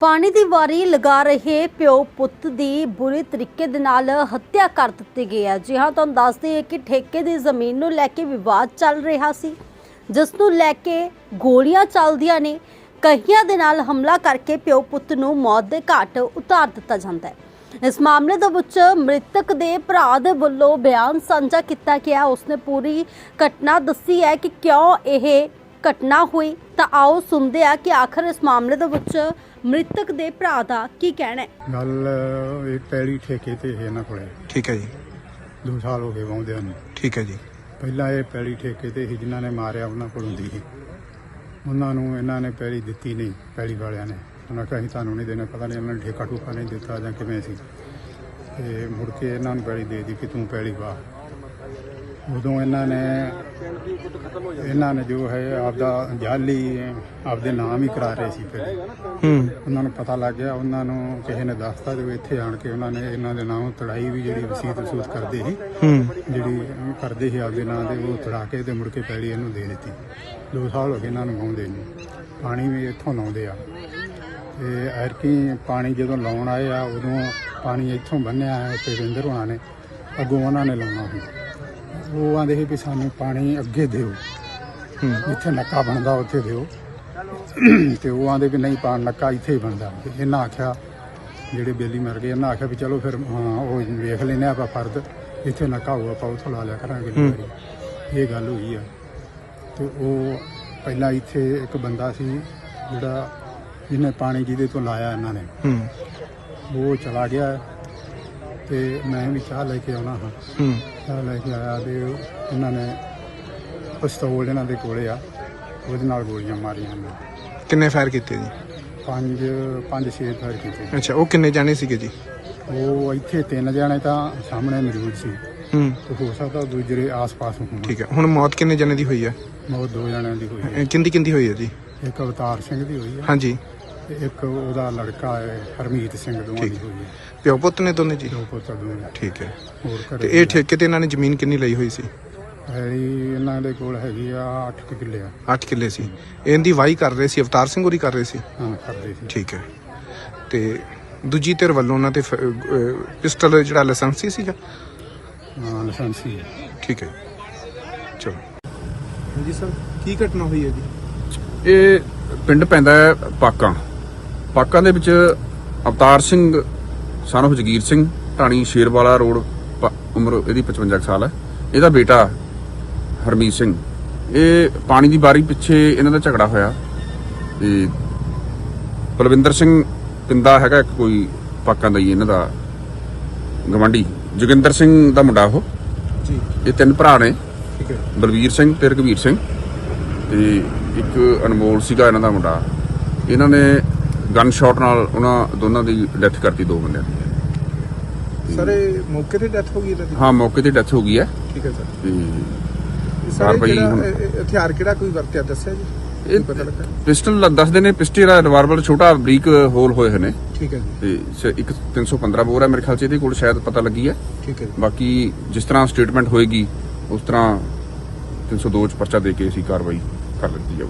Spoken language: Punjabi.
ਪਾਣੀ ਦੀ ਵਾਰੀ ਲਗਾ ਰਹੇ ਪਿਓ ਪੁੱਤ ਦੀ ਬੁਰੀ ਤਰੀਕੇ ਦੇ ਨਾਲ ਹੱਤਿਆ ਕਰ ਦਿੱਤੀ ਗਈ ਹੈ। ਜੀ ਹਾਂ, ਤੁਹਾਨੂੰ ਦੱਸ ਦਈਏ ਕਿ ਠੇਕੇ ਦੀ ਜ਼ਮੀਨ ਨੂੰ ਲੈ ਕੇ ਵਿਵਾਦ ਚੱਲ ਰਿਹਾ ਸੀ। ਜਿਸ ਨੂੰ ਲੈ ਕੇ ਗੋਲੀਆਂ ਚੱਲਦੀਆਂ ਨੇ ਕਹੀਆਂ ਦੇ ਨਾਲ ਹਮਲਾ ਕਰਕੇ ਪਿਓ ਪੁੱਤ ਨੂੰ ਮੌਤ ਦੇ ਘਾਟ ਉਤਾਰ ਦਿੱਤਾ ਜਾਂਦਾ ਹੈ। ਇਸ ਮਾਮਲੇ ਦੇ ਵਿੱਚ ਮ੍ਰਿਤਕ ਦੇ ਭਰਾ ਦੇ ਵੱਲੋਂ ਬਿਆਨ ਸਾਂਝਾ ਕੀਤਾ ਗਿਆ। ਉਸਨੇ ਪੂਰੀ ਘਟਨਾ ਦੱਸੀ ਹੈ ਕਿ ਕਿਉਂ ਇਹ ਘਟਨਾ ਹੋਈ ਤਾਂ ਆਓ ਸੁਣਦੇ ਆ ਕਿ ਆਖਰ ਇਸ ਮਾਮਲੇ ਦੇ ਵਿੱਚ ਮ੍ਰਿਤਕ ਦੇ ਭਰਾ ਦਾ ਕੀ ਕਹਿਣਾ ਹੈ। ਗੱਲ ਇਹ ਪੈਲੀ ਠੇਕੇ ਤੇ ਹੈ ਇਹਨਾਂ ਕੋਲੇ। ਠੀਕ ਹੈ ਜੀ। 2 ਸਾਲ ਹੋ ਗਏ ਵਾਉਂਦਿਆਂ ਨੂੰ। ਠੀਕ ਹੈ ਜੀ। ਪਹਿਲਾਂ ਇਹ ਪੈਲੀ ਠੇਕੇ ਤੇ ਸੀ ਜਿਨ੍ਹਾਂ ਨੇ ਮਾਰਿਆ ਉਹਨਾਂ ਕੋਲ ਹੁੰਦੀ ਸੀ। ਉਹਨਾਂ ਨੂੰ ਇਹਨਾਂ ਨੇ ਪੈਲੀ ਦਿੱਤੀ ਨਹੀਂ ਪੈਲੀ ਵਾਲਿਆਂ ਨੇ। ਉਹਨਾਂ ਕਿਹਾ ਅਸੀਂ ਤੁਹਾਨੂੰ ਨਹੀਂ ਦੇਣਾ ਪਤਾ ਨਹੀਂ ਉਹਨਾਂ ਨੇ ਠੇਕਾ ਠੂਕਾ ਨਹੀਂ ਦਿੱਤਾ ਜਾਂ ਕਿਵੇਂ ਸੀ। ਤੇ ਮੁੜ ਕੇ ਇਹਨਾਂ ਨੂੰ ਪੈਲੀ ਦੇ ਦਿੱਤੀ ਕਿ ਤੂੰ ਪੈਲੀ ਵਾ ਉਦੋਂ ਇਹਨਾਂ ਨੇ ਇਹਨਾਂ ਨੇ ਜੋ ਹੈ ਆਪਦਾ ਜਾਲੀ ਆਪਦੇ ਨਾਮ ਹੀ ਕਰਾ ਰਹੇ ਸੀ ਫਿਰ। ਹੂੰ। ਉਹਨਾਂ ਨੂੰ ਪਤਾ ਲੱਗ ਗਿਆ ਉਹਨਾਂ ਨੂੰ ਕਿਸੇ ਨੇ ਦੱਸਤਾ ਜੋ ਇੱਥੇ ਆਣ ਕੇ ਉਹਨਾਂ ਨੇ ਇਹਨਾਂ ਦੇ ਨਾਮ ਤੜਾਈ ਵੀ ਜਿਹੜੀ ਵਸੀਤ ਵਸੂਤ ਕਰਦੇ ਸੀ ਹੂੰ। ਜਿਹੜੀ ਕਰਦੇ ਸੀ ਆਪਦੇ ਨਾਂ ਦੇ ਉਹ ਤੜਾ ਕੇ ਤੇ ਮੁੜ ਕੇ ਪੈਲੀ ਇਹਨੂੰ ਦੇ ਦਿੱਤੀ। ਦੋ ਸਾਲ ਹੋ ਗਏ ਇਹਨਾਂ ਨੂੰ ਆਉਂਦੇ ਨੂੰ। ਪਾਣੀ ਵੀ ਇੱਥੋਂ ਲਾਉਂਦੇ ਆ। ਤੇ ਐਰਕੀ ਪਾਣੀ ਜਦੋਂ ਲਾਉਣ ਆਏ ਆ ਉਦੋਂ ਪਾਣੀ ਇੱਥੋਂ ਬੰਨਿਆ ਹੈ ਤੇ ਰਿੰਦਰ ਹੋਣਾ ਨੇ ਅੱਗੋਂ ਉਹਨਾਂ ਨੇ ਲਾਉਣਾ ਸੀ। ਉਹ ਆਂਦੇ ਸੀ ਵੀ ਸਾਨੂੰ ਪਾਣੀ ਅੱਗੇ ਦਿਓ। ਜਿੱਥੇ ਨੱਕਾ ਬਣਦਾ ਉੱਥੇ ਦਿਓ। ਤੇ ਉਹ ਆਂਦੇ ਵੀ ਨਹੀਂ ਪਾਣ ਨੱਕਾ ਇੱਥੇ ਹੀ ਬਣਦਾ। ਇਹਨਾਂ ਆਖਿਆ ਜਿਹੜੇ ਬੇਲੀ ਮਰ ਗਏ ਇਹਨਾਂ ਆਖਿਆ ਵੀ ਚਲੋ ਫਿਰ ਹਾਂ ਉਹ ਵੇਖ ਲੈਨੇ ਆਪਾਂ ਫਰਦ। ਇੱਥੇ ਨੱਕਾ ਹੋਊ ਆਪਾਂ ਉੱਥੋਂ ਲਾ ਲਿਆ ਕਰਾਂਗੇ ਇਹ ਗੱਲ ਹੋਈ ਆ। ਤੇ ਉਹ ਪਹਿਲਾਂ ਇੱਥੇ ਇੱਕ ਬੰਦਾ ਸੀ ਜਿਹੜਾ ਜਿਹਨੇ ਪਾਣੀ ਜਿਹਦੇ ਤੋਂ ਲਾਇਆ ਇਹਨਾਂ ਨੇ। ਉਹ ਚਲਾ ਗਿਆ। ਤੇ ਮੈਂ ਵੀ ਚਾਹ ਲੈ ਕੇ ਆਉਣਾ ਹਾਂ। ਹੂੰ। ਚਾਹ ਲੈ ਕੇ ਆਇਆ ਤੇ ਇਹਨਾਂ ਨੇ ਪਿਸਤੌਲ ਇਹਨਾਂ ਦੇ ਕੋਲੇ ਆ ਉਹਦੇ ਨਾਲ ਗੋਲੀਆਂ ਮਾਰੀਆਂ ਨੇ। ਕਿੰਨੇ ਫਾਇਰ ਕੀਤੇ ਜੀ? ਪੰਜ ਪੰਜ ਛੇ ਫਾਇਰ ਕੀਤੇ। ਅੱਛਾ ਉਹ ਕਿੰਨੇ ਜਾਣੇ ਸੀਗੇ ਜੀ? ਉਹ ਇੱਥੇ ਤਿੰਨ ਜਣੇ ਤਾਂ ਸਾਹਮਣੇ ਮੌਜੂਦ ਸੀ। ਹੂੰ। ਤੇ ਹੋ ਸਕਦਾ ਦੂਜੇ ਆਸ-ਪਾਸ ਹੋਣ। ਠੀਕ ਹੈ ਹੁਣ ਮੌਤ ਕਿੰਨੇ ਜਾਣੇ ਦੀ ਹੋਈ ਹੈ? ਮੌਤ ਦੋ ਜਣਿਆਂ ਦੀ ਹੋਈ ਹੈ। ਅਹ ਕਿੰਦੀ ਕਿੰਦੀ ਹੋਈ ਹੈ ਜੀ? ਇੱਕ ਅਵਤਾਰ ਸਿੰਘ ਦੀ ਹੋਈ ਹੈ। ਹਾਂਜੀ। ਤੇ ਇੱਕ ਉਹਦਾ ਲੜਕਾ ਹੈ ਹਰਮੀਤ ਸਿੰਘ ਦੋਵਾਂ ਦੀ। ਹੋਈ ਹੈ। ਪਿਓ ਪੁੱਤ ਨੇ ਦੋਨੇ ਜੀ? ਦੋ ਪੁੱਤਰ ਦੋਵੇਂ। ਠੀਕ ਹੈ। ਹੋਰ ਤੇ ਘਰੇ ਇਹ ਠੇਕੇ ਤੇ ਇਹਨਾਂ ਨੇ ਜ਼ਮੀਨ ਕਿੰਨੀ ਲਈ ਹੋਈ ਸੀ? ਹੈਰੀ ਇਹਨਾਂ ਦੇ ਕੋਲ ਹੈਗੀ ਆ 8 ਕਿੱਲੇ ਆ। 8 ਕਿੱਲੇ ਸੀ। ਇਹਦੀ ਵਾਈ ਕਰ ਰਹੇ ਸੀ ਅਵਤਾਰ ਸਿੰਘ ਹੋਰੀ ਕਰ ਰਹੇ ਸੀ? ਹਾਂ ਕਰਦੇ ਸੀ। ਠੀਕ ਹੈ। ਤੇ ਦੂਜੀ ਧਿਰ ਵੱਲੋਂ ਉਹਨਾਂ ਤੇ ਫ- ਅਹ ਪਿਸਟਲ ਜਿਹੜਾ ਲਾਇਸੈਂਸੀ ਸੀਗਾ? ਹਾਂ ਲਾਇਸੈਂਸੀ ਹੈ। ਠੀਕ ਹੈ। ਚਲੋ। ਹਾਂਜੀ ਸਰ। ਕੀ ਘਟਨਾ ਹੋਈ ਹੈ ਜੀ? ਇਹ ਪਿੰਡ ਪੈਂਦਾ ਹੈ ਪਾਕਾਂ। ਪਾਕਾਂ ਦੇ ਵਿੱਚ Avtar Singh son of Jagir Singh Dhani Sherwala road ਉਮਰ ਇਹਦੀ 55 ਕੁ ਸਾਲ ਹੈ। ਇਹਦਾ ਬੇਟਾ ਹਰਮੀਤ ਸਿੰਘ। ਇਹ ਪਾਣੀ ਦੀ ਬਾਰੀ ਪਿੱਛੇ ਇਹਨਾਂ ਦਾ ਝਗੜਾ ਹੋਇਆ। ਤੇ ਬਲਵਿੰਦਰ ਸਿੰਘ ਪਿੰਦਾ ਹੈਗਾ ਇੱਕ ਕੋਈ ਪਾਕਾਂ ਦਾ ਹੀ ਇਹਨਾਂ ਦਾ ਗਵੰਡੀ ਜੋਗਿੰਦਰ ਸਿੰਘ ਦਾ ਮੁੰਡਾ ਉਹ। ਜੀ। ਇਹ ਤਿੰਨ ਭਰਾ ਨੇ। ਠੀਕ ਹੈ। ਬਲਵੀਰ ਸਿੰਘ ਤੇ ਰਘਵੀਰ ਸਿੰਘ। ਤੇ ਇੱਕ ਅਨਮੋਲ ਸੀਗਾ ਇਹਨਾਂ ਦਾ ਮੁੰਡਾ। ਇਹਨਾਂ ਨੇ ਗਨ ਸ਼ਾਟ ਨਾਲ ਉਹਨਾਂ ਦੋਨਾਂ ਦੀ ਡੈਥ ਕਰਤੀ ਦੋ ਬੰਦਿਆਂ ਦੀ। ਸਰ ਇਹ ਮੌਕੇ ਤੇ ਡੈਥ ਹੋ ਗਈ ਇਹਨਾਂ ਦੀ? ਹਾਂ ਮੌਕੇ ਤੇ ਡੈਥ ਹੋ ਗਈ ਹੈ। ਠੀਕ ਹੈ ਸਰ। ਤੇ ਸਰ ਕਾਰਵਾਈ ਜਿਹੜਾ ਹੁਣ- ਇਹ- ਹਥਿਆਰ ਕਿਹੜਾ ਕੋਈ ਵਰਤਿਆ? ਦੱਸਿਆ ਜੀ? ਇਹ ਪਤਾ ਲੱਗਾ? ਪਿਸਟਲ ਦੱਸਦੇ ਨੇ ਪਿਸਟਲ ਦਾ ਰਿਵਾਲਵਰ ਛੋਟਾ ਬਰੀਕ ਹੋਲ ਹੋਏ ਹੋਏ ਨੇ। ਠੀਕ ਹੈ ਜੀ। ਤੇ ਸ- ਇੱਕ 315 ਬੋਰ ਹੈ ਮੇਰੇ ਖਿਆਲ ਚ ਇਹਦੇ ਕੋਲ ਸ਼ਾਇਦ ਪਤਾ ਲੱਗੀ ਹੈ। ਠੀਕ ਹੈ ਜੀ। ਬਾਕੀ ਜਿਸ ਤਰ੍ਹਾਂ ਸਟੇਟਮੈਂਟ ਹੋਏਗੀ ਉਸ ਤਰ੍ਹਾਂ 302 ਚ ਪਰਚਾ ਦੇ ਕੇ ਅਸੀਂ ਕਾਰਵਾਈ ਕਰ ਦਿੱਤੀ ਜਾਊ।